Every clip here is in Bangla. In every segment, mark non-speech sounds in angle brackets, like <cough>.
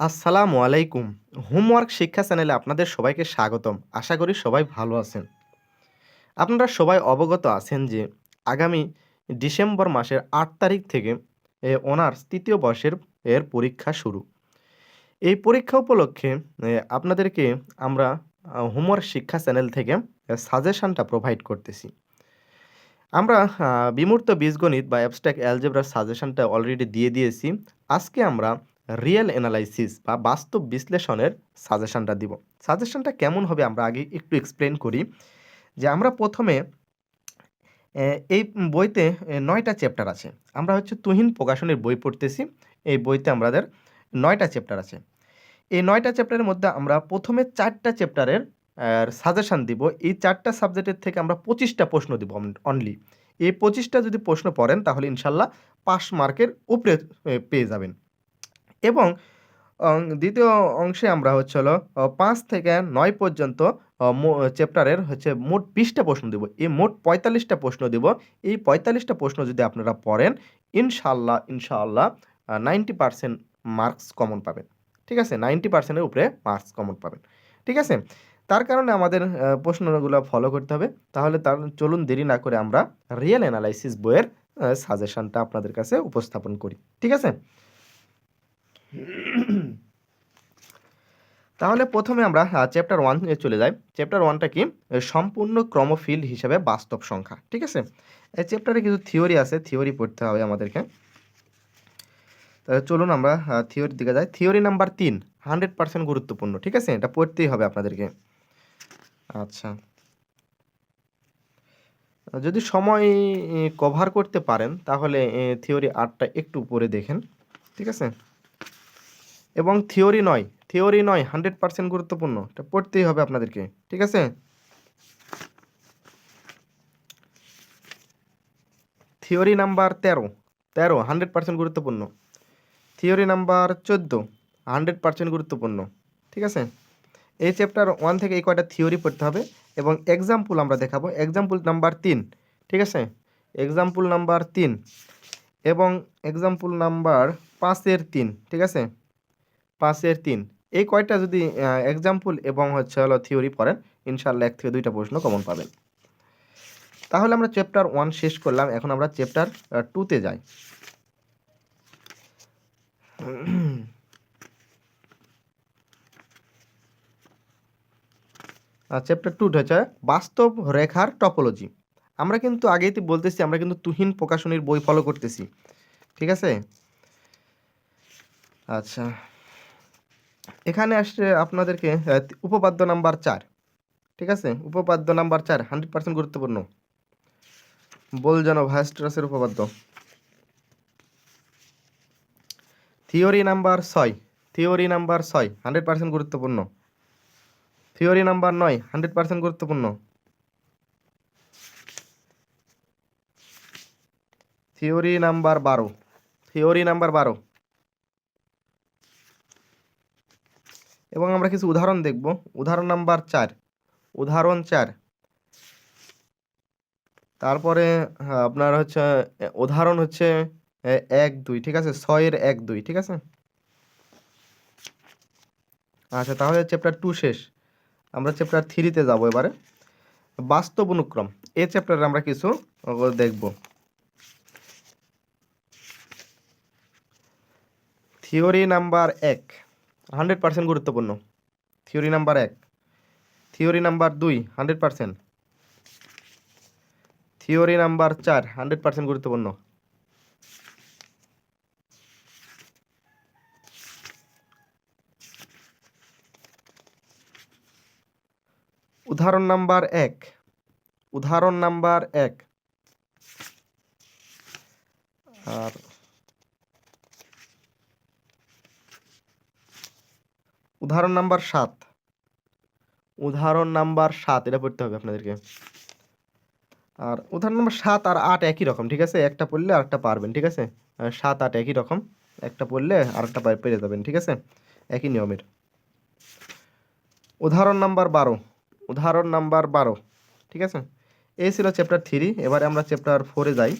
আসসালামু আলাইকুম। হোমওয়ার্ক শিক্ষা চ্যানেলে আপনাদের সবাইকে স্বাগতম। আশা করি সবাই ভালো আছেন। আপনারা সবাই অবগত আছেন যে আগামী ডিসেম্বর মাসের আট তারিখ থেকে এ, অনার্স তৃতীয় বর্ষের এর পরীক্ষা শুরু। এই পরীক্ষা উপলক্ষে আপনাদেরকে আমরা হোমওয়ার্ক শিক্ষা চ্যানেল থেকে সাজেশানটা প্রোভাইড করতেছি। আমরা বিমূর্ত বীজগণিত বা অ্যাবস্ট্রাক্ট অ্যালজেব্রার সাজেশানটা অলরেডি দিয়ে দিয়েছি। আজকে আমরা রিয়েল অ্যানালাইসিস বা বাস্তব বিশ্লেষণের সাজেশনটা দিব। সাজেশনটা কেমন হবে আমরা আগে একটু এক্সপ্লেন করি যে আমরা প্রথমে এই বইতে নয়টা চ্যাপ্টার আছে। আমরা হচ্ছে তুহিন প্রকাশনের বই পড়তেছি। এই বইতে আমাদের নয়টা চ্যাপ্টার আছে। এই নয়টা চ্যাপ্টারের মধ্যে আমরা প্রথমে চারটা চ্যাপ্টারের সাজেশান দিব। এই চারটা সাবজেক্টের থেকে আমরা পঁচিশটা প্রশ্ন দিব অনলি এই পঁচিশটা যদি প্রশ্ন পড়েন তাহলে ইনশাল্লাহ পাস মার্কের উপরে পেয়ে যাবেন। এবং দ্বিতীয় অংশে আমরা হচ্ছে হলো পাঁচ থেকে নয় পর্যন্ত চ্যাপ্টারের হচ্ছে মোট বিশটা প্রশ্ন দেব। এই মোট পঁয়তাল্লিশটা প্রশ্ন দেব। এই পঁয়তাল্লিশটা প্রশ্ন যদি আপনারা পড়েন ইনশাল্লাহ ইনশাআল্লাহ নাইনটি পার্সেন্ট মার্কস কমন পাবেন। ঠিক আছে? নাইনটি পার্সেন্টের উপরে মার্কস কমন পাবেন। ঠিক আছে? তার কারণে আমাদের প্রশ্নগুলো ফলো করতে হবে। তাহলে তার, চলুন দেরি না করে আমরা রিয়েল অ্যানালাইসিস বইয়ের সাজেশনটা আপনাদের কাছে উপস্থাপন করি। ঠিক আছে? তাহলে প্রথমে আমরা চ্যাপ্টার ওয়ান চলে যাই। চ্যাপ্টার ওয়ানটা কি? সম্পূর্ণ ক্রমফিল্ড হিসাবে বাস্তব সংখ্যা, ঠিক আছে? এই চ্যাপ্টারে কিছু থিওরি আছে থিওরি পড়তে হবে আমাদেরকে। তাহলে চলুন আমরা থিওরির দিকে যাই। থিওরি নাম্বার তিন হান্ড্রেড পার্সেন্ট গুরুত্বপূর্ণ, ঠিক আছে? এটা পড়তেই হবে আপনাদেরকে। আচ্ছা। যদি সময় কভার করতে পারেন, তাহলে থিওরি আটটা একটু উপরে দেখেন, ঠিক আছে? এবং থিওরি নয় থিওরি নয়, হান্ড্রেড পার্সেন্ট গুরুত্বপূর্ণ। এটা পড়তেই হবে আপনাদেরকে, ঠিক আছে? থিওরি নাম্বার তেরো তেরো, হান্ড্রেড পার্সেন্ট গুরুত্বপূর্ণ। থিওরি নাম্বার চোদ্দ, হান্ড্রেড পার্সেন্ট গুরুত্বপূর্ণ, ঠিক আছে? এই চ্যাপ্টার ওয়ান থেকে এই কয়টা থিওরি পড়তে হবে এবং এক্সাম্পল আমরা দেখাবো। এক্সাম্পল নাম্বার তিন, ঠিক আছে? এক্সাম্পল নাম্বার তিন এবং এক্সাম্পল নাম্বার পাঁচের তিন, ঠিক আছে? পাঁচের তিন। এই কয়টা যদি এক্সাম্পল এবং হচ্ছে হলো থিওরি পড়েন ইনশাল্লাহ এক থেকে দুইটা প্রশ্ন কমন পাবেন। তাহলে আমরা চ্যাপ্টার ওয়ান শেষ করলাম, এখন আমরা চ্যাপ্টার টুতে যাই। চ্যাপ্টার টু হচ্ছে বাস্তব রেখার টপোলজি আমরা কিন্তু আগেই তো বলতেছি, আমরা কিন্তু তুহিন প্রকাশনীর বই ফলো করতেছি। ঠিক আছে? আচ্ছা। এখানে আসছে আপনাদেরকে উপপাদ্য নাম্বার চার। ঠিক আছে? উপপাদ্য নাম্বার চার, হান্ড্রেড পার্সেন্ট গুরুত্বপূর্ণ। বল যেন ভাইস্ট্রাসের উপপাদ্য। থিওরি নাম্বার ছয়, থিওরি নাম্বার ছয়, হান্ড্রেড পার্সেন্ট গুরুত্বপূর্ণ। থিওরি নাম্বার নয়, হান্ড্রেড পার্সেন্ট গুরুত্বপূর্ণ। থিওরি নাম্বার বারো, থিওরি নাম্বার বারো। এবং আমরা কিছু উদাহরণ দেখব। উদাহরণ নাম্বার চার। উদাহরণ চার। তারপরে হ্যাঁ, আপনার হচ্ছে উদাহরণ হচ্ছে এক দুই ঠিক আছে? ছয়ের এক দুই ঠিক আছে? আচ্ছা তাহলে চ্যাপ্টার টু শেষ। আমরা চ্যাপ্টার থ্রিতে যাব এবারে। বাস্তব অনুক্রম। এই চ্যাপ্টারে আমরা কিছু দেখব। থিওরি নাম্বার এক। হান্ড্রেড পার্সেন্ট গুরুত্বপূর্ণ। থিওরি নাম্বার এক। থিওরি নাম্বার দুই, হান্ড্রেড পার্সেন্ট। থিওরি নাম্বার চার, হান্ড্রেড পার্সেন্ট গুরুত্বপূর্ণ। উদাহরণ নাম্বার এক। উদাহরণ নাম্বার এক। আর উদাহরণ নাম্বার সাত। উদাহরণ নাম্বার সাত, এটা পড়তে হবে আপনাদেরকে। আর উদাহরণ নাম্বার সাত আর আট একই রকম, ঠিক আছে? একটা পড়লে আরেকটা পারবেন, ঠিক আছে? সাত, আট একই রকম। একটা পড়লে আরেকটা পেরে যাবেন, ঠিক আছে? একই নিয়মের। উদাহরণ নাম্বার বারো। উদাহরণ নাম্বার বারো, ঠিক আছে? এই ছিল চ্যাপ্টার থ্রি এবারে আমরা চ্যাপ্টার ফোরে যাই।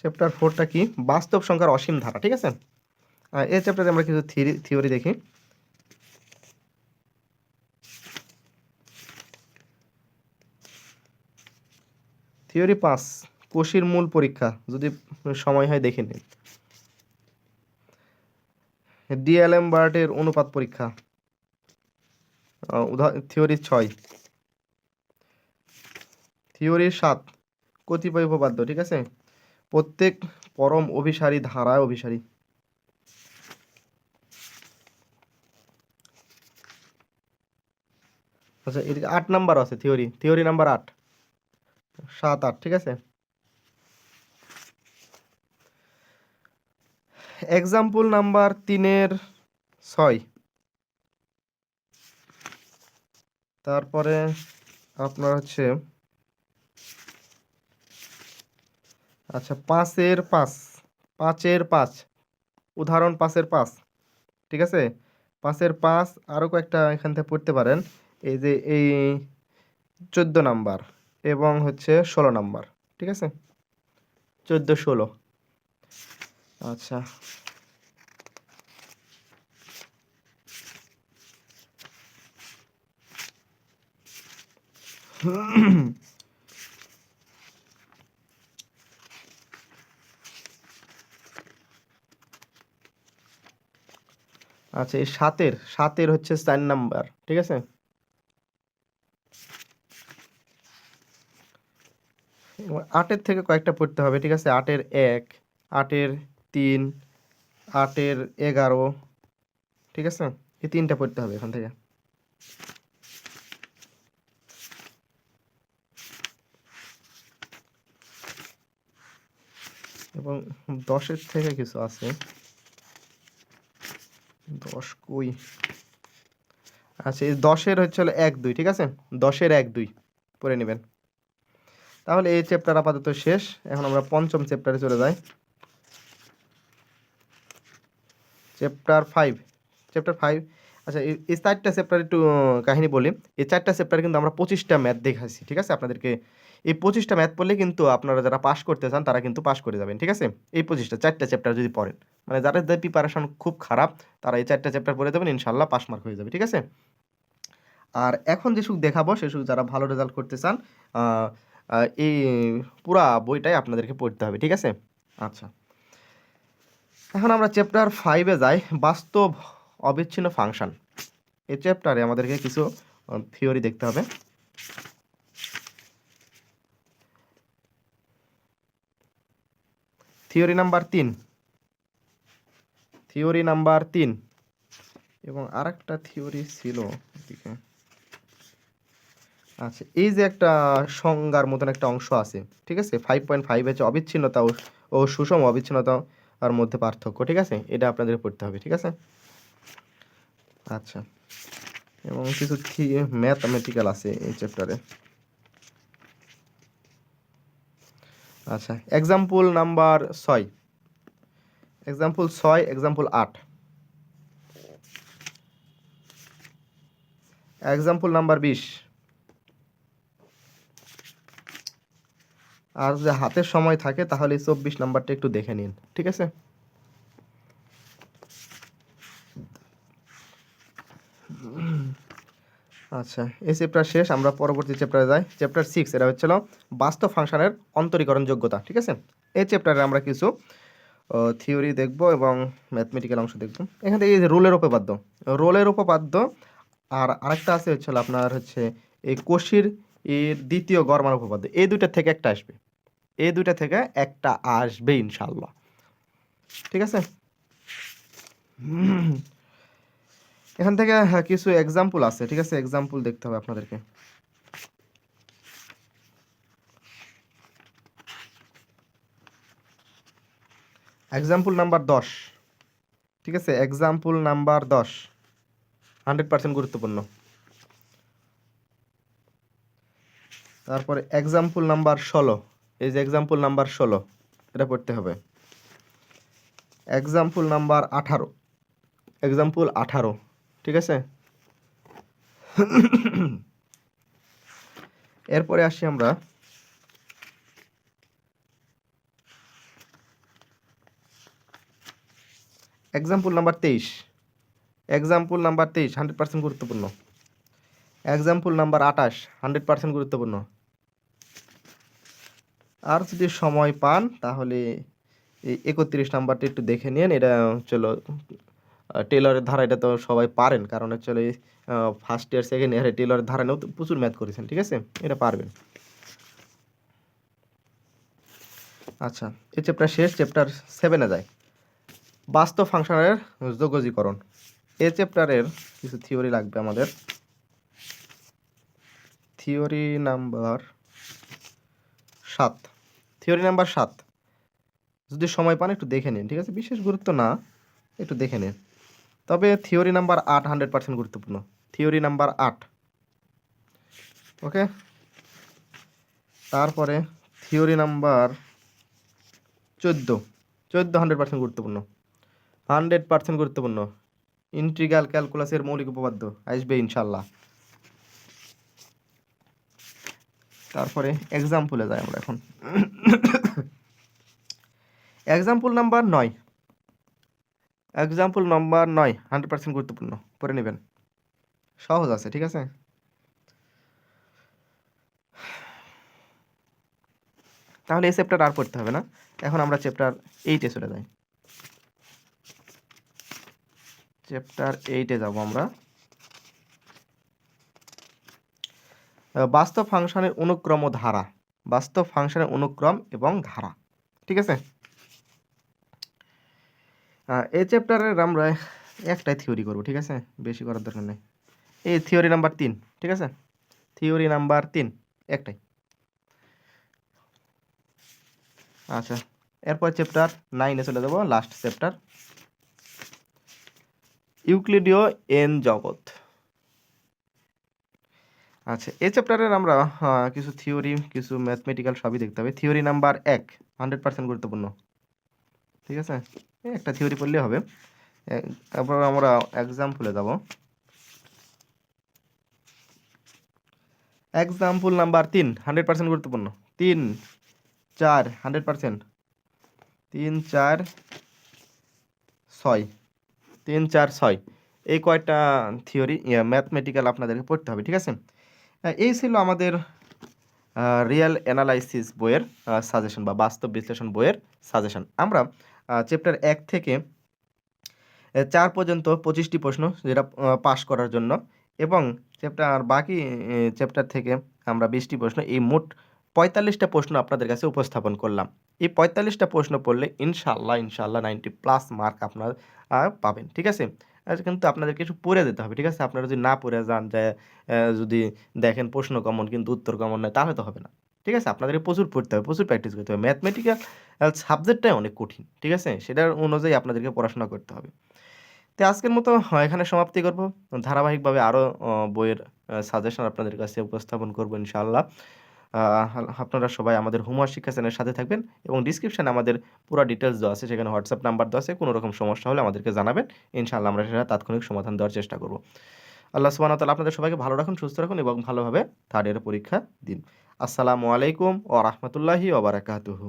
চ্যাপ্টার ফোরটা কি? বাস্তব সংখ্যার অসীম ধারা, ঠিক আছে? এই চ্যাপ্টারে আমরা কিছু থিওরি থিওরি দেখি। থিওরি পাঁচ, কোষের মূল পরীক্ষা, যদি সময় হয় দেখে নিন। ডিএলএম বার্টের অনুপাত পরীক্ষা। থিওরি ছয়। থিওরি সাত, কতিপয় উপপাদ্য, ঠিক আছে? প্রত্যেক পরম অভিসারী ধারায় অভিসারী। আচ্ছা এদিকে আট নাম্বার আছে, থিওরি। থিওরি নাম্বার আট। সাত আট, ঠিক আছে? এক্সাম্পল নাম্বার তিনের ছয়। তারপরে আপনার হচ্ছে আচ্ছা পাঁচের পাঁচ পাঁচের পাঁচ, উদাহরণ পাঁচের পাঁচ, ঠিক আছে? পাঁচের পাঁচ আরও কয়েকটা এখান থেকে পড়তে পারেন। এই যে এই চোদ্দ নাম্বার এবং হচ্ছে ষোলো নাম্বার, ঠিক আছে? চোদ্দ, ষোলো। আচ্ছা। আচ্ছা এই সাতের সাতের হচ্ছে চার নাম্বার, ঠিক আছে? আটের থেকে কয়েকটা পড়তে হবে, ঠিক আছে? আটের এক, আটের তিন, আটের এগারো, ঠিক আছে? এই তিনটা পড়তে হবে এখান থেকে। এবং দশের থেকে কিছু আছে। দশ আচ্ছা এই দশের হচ্ছে হলো এক, দুই, ঠিক আছে? দশের এক, দুই, পড়ে নেবেন। তাহলে এই চ্যাপ্টার আপাতত শেষ। এখন আমরা পঞ্চম চ্যাপ্টারে চলে যাই। চ্যাপ্টার ফাইভ চ্যাপ্টার ফাইভ আচ্ছা এই চারটা চ্যাপ্টার একটু কাহিনী বলি। এই চারটা চ্যাপ্টারে কিন্তু আমরা পঁচিশটা ম্যাথ দেখাচ্ছি ঠিক আছে? আপনাদেরকে এই পঁচিশটা ম্যাথ পড়লে কিন্তু আপনারা যারা পাস করতে চান, তারা কিন্তু পাস করে যাবেন, ঠিক আছে? এই পঁচিশটা, চারটা চ্যাপ্টার যদি পড়েন মানে যাদের প্রিপারেশন খুব খারাপ, তারা এই চারটা চ্যাপ্টার পড়ে যাবেন ইনশাল্লাহ পাস মার্ক হয়ে যাবে, ঠিক আছে? আর এখন যে সুখ দেখাবো, সে সুখ যারা ভালো রেজাল্ট করতে চান এই পুরা বইটাই আপনাদেরকে পড়তে হবে, ঠিক আছে? আচ্ছা। এখন আমরা চ্যাপ্টার ফাইভে যাই। বাস্তব অবিচ্ছিন্ন ফাংশন। এই চ্যাপ্টারে আমাদেরকে কিছু থিওরি দেখতে হবে। থিওরি নাম্বার তিন। থিওরি নাম্বার তিন। এবং আরেকটা থিওরি ছিল আচ্ছা এই যে একটা সংজ্ঞার মতন একটা অংশ আছে, ঠিক আছে? ফাইভ পয়েন্ট ফাইভ হচ্ছে অবিচ্ছিন্নতা ও- সুষম অবিচ্ছিন্নতা আর মধ্যে পার্থক্য, ঠিক আছে? এটা আপনাদের পড়তে হবে, ঠিক আছে? আচ্ছা। এবং কিছু ম্যাথমেটিক্যাল আছে এই চ্যাপ্টারে আচ্ছা এক্সাম্পল নাম্বার ছয়। এক্সাম্পল ছয় এক্সাম্পল আট। এক্সাম্পল নাম্বার বিশ। আর যে হাতের সময় থাকে তাহলে চব্বিশ নাম্বারটা একটু দেখে নিন, ঠিক আছে? আচ্ছা এই চ্যাপ্টার শেষ, আমরা পরবর্তী চ্যাপ্টারে যাই। চ্যাপ্টার সিক্স এটা হচ্ছিল বাস্তব ফাংশনের অন্তরীকরণ যোগ্যতা, ঠিক আছে? এই চ্যাপ্টারে আমরা কিছু থিওরি দেখব এবং ম্যাথমেটিক্যাল অংশ দেখব। এখান থেকে এই রোলের উপপাদ্য রোলের উপপাদ্য, আর আরেকটা আছে হচ্ছে হলো আপনার হচ্ছে এই কোষির এর দ্বিতীয় গড়মান উপপাদ্য। এই দুইটা থেকে একটা আসবে। এই দুইটা থেকে একটা আসবে ইনশাল্লাহ ঠিক আছে? এখান থেকে হ্যাঁ, কিছু এক্সাম্পল আছে ঠিক আছে? এক্সাম্পল দেখতে হবে আপনাদেরকে। এক্সাম্পল নাম্বার দশ। ঠিক আছে? এক্সাম্পল নাম্বার দশ। হান্ড্রেড পার্সেন্ট গুরুত্বপূর্ণ। তারপরে এক্সাম্পল নাম্বার ষোলো। এই যে এক্সাম্পল নাম্বার ষোলো এটা পড়তে হবে। এক্সাম্পল নাম্বার আঠারো। এক্সাম্পল আঠারো। ঠিক আছে? এরপরে আসি আমরা। এক্সাম্পল নাম্বার তেইশ। এক্সাম্পল নাম্বার তেইশ হান্ড্রেড পার্সেন্ট গুরুত্বপূর্ণ। এক্সাম্পল নাম্বার আঠাশ হান্ড্রেড পার্সেন্ট গুরুত্বপূর্ণ। আর যদি সময় পান, তাহলে এই একত্রিশ নাম্বারটা একটু দেখে নিন এটা চলো টেলরের ধারা এটা তো সবাই পারেন। কারণ হচ্ছে ফার্স্ট ইয়ার সেকেন্ড ইয়ারে টেলরের ধারা নিয়েও প্রচুর ম্যাথ করেছেন, ঠিক আছে? এটা পারবেন। আচ্ছা এই চ্যাপ্টার শেষ চ্যাপ্টার সেভেনে যায় বাস্তব ফাংশনের যোগজীকরণ এ চ্যাপ্টারের কিছু থিওরি লাগবে আমাদের। থিওরি নাম্বার সাত। থিওরি নাম্বার সাত। যদি সময় পান, একটু দেখে নিন, ঠিক আছে? বিশেষ গুরুত্ব না, একটু দেখে নিন। তবে থিওরি নাম্বার আট হান্ড্রেড পার্সেন্ট গুরুত্বপূর্ণ। থিওরি নাম্বার আট। ওকে? তারপরে থিওরি নাম্বার চোদ্দ। চোদ্দ হান্ড্রেড পার্সেন্ট গুরুত্বপূর্ণ। হান্ড্রেড পার্সেন্ট গুরুত্বপূর্ণ। ইন্টিগ্রাল ক্যালকুলাসের মৌলিক উপপাদ্য আসবে ইনশাল্লাহ তারপরে এক্সাম্পলে যাই আমরা এখন। <coughs> এক্সাম্পল নাম্বার নয়। এক্সাম্পল নাম্বার নয় হান্ড্রেড পার্সেন্ট গুরুত্বপূর্ণ। পড়ে নেবেন। সহজ আছে, ঠিক আছে? তাহলে এই চ্যাপ্টার আর পড়তে হবে না। এখন আমরা চ্যাপ্টার এইটে চলে যাই। চ্যাপ্টার এইটে যাব আমরা। বাস্তব ফাংশনের অনুক্রম ও ধারা। বাস্তব ফাংশনের অনুক্রম এবং ধারা। ঠিক আছে? এই চ্যাপ্টারের আমরা একটাই থিওরি করব, ঠিক আছে? বেশি করার দরকার নেই। এই থিওরি নাম্বার তিন, ঠিক আছে? থিওরি নাম্বার তিন, একটাই। আচ্ছা এরপর চ্যাপ্টার নাইনে চলে যাব লাস্ট চ্যাপ্টার ইউক্লিডীয় এন জগৎ। আচ্ছা এই চ্যাপ্টারের আমরা কিছু থিওরি কিছু ম্যাথমেটিক্যাল সবই দেখতে হবে। থিওরি নাম্বার এক হান্ড্রেড পার্সেন্ট গুরুত্বপূর্ণ। ঠিক আছে? একটা থিওরি পড়লে হবে। তারপর আমরা এক্সাম্পলে যাব। এক্সাম্পল নাম্বার তিন হান্ড্রেড পার্সেন্ট গুরুত্বপূর্ণ। তিন, চার হান্ড্রেড পার্সেন্ট তিন, চার, ছয়। তিন, চার, ছয়। এই কয়টা থিওরি ম্যাথমেটিক্যাল আপনাদেরকে পড়তে হবে, ঠিক আছে? এই ছিল আমাদের রিয়েল অ্যানালাইসিস বইয়ের সাজেশন বা বাস্তব বিশ্লেষণ বইয়ের সাজেশন আমরা চ্যাপ্টার এক থেকে চার পর্যন্ত পঁচিশটি প্রশ্ন যেটা পাশ করার জন্য। এবং চ্যাপ্টার বাকি চ্যাপ্টার থেকে আমরা বিশটি প্রশ্ন, এই মোট পঁয়তাল্লিশটা প্রশ্ন আপনাদের কাছে উপস্থাপন করলাম। এই পঁয়তাল্লিশটা প্রশ্ন পড়লে ইনশাল্লাহ ইনশাল্লাহ নাইনটি প্লাস মার্ক আপনার পাবেন, ঠিক আছে? আর কিন্তু আপনাদেরকে একটু পড়ে যেতে হবে, ঠিক আছে? আপনারা যদি না পড়ে যান, যে যদি দেখেন প্রশ্ন কমন কিন্তু উত্তর কমন নয়, তাহলে তো হবে না। ঠিক আছে? আপনাদেরকে প্রচুর পড়তে হবে, প্রচুর প্র্যাকটিস করতে হবে। ম্যাথমেটিক্যাল সাবজেক্টটাই অনেক কঠিন, ঠিক আছে? সেটার অনুযায়ী আপনাদেরকে পড়াশোনা করতে হবে। তো আজকের মতো এখানে সমাপ্তি করব। ধারাবাহিকভাবে আরও বইয়ের সাজেশন আপনাদের কাছে উপস্থাপন করব ইনশাআল্লাহ। আপনারা সবাই আমাদের হোমওয়ার্ক শিক্ষা চ্যানেলের সাথে থাকবেন এবং ডিসক্রিপশানে আমাদের পুরো ডিটেলস দেওয়া আছে, সেখানে হোয়াটসঅ্যাপ নাম্বার দেওয়া আছে। কোনো রকম সমস্যা হলে আমাদেরকে জানাবেন। ইনশাআল্লাহ আমরা সেটা তাৎক্ষণিক সমাধান দেওয়ার চেষ্টা করব। আল্লাহ সুবাহ তালা আপনাদের সবাইকে ভালো রাখুন, সুস্থ রাখুন এবং ভালোভাবে থার্ড ইয়ারের পরীক্ষা দিন। আসসালামু আলাইকুম ও রহমতুল্লাহি ওবরাকাতুহু বারাকাতুহু।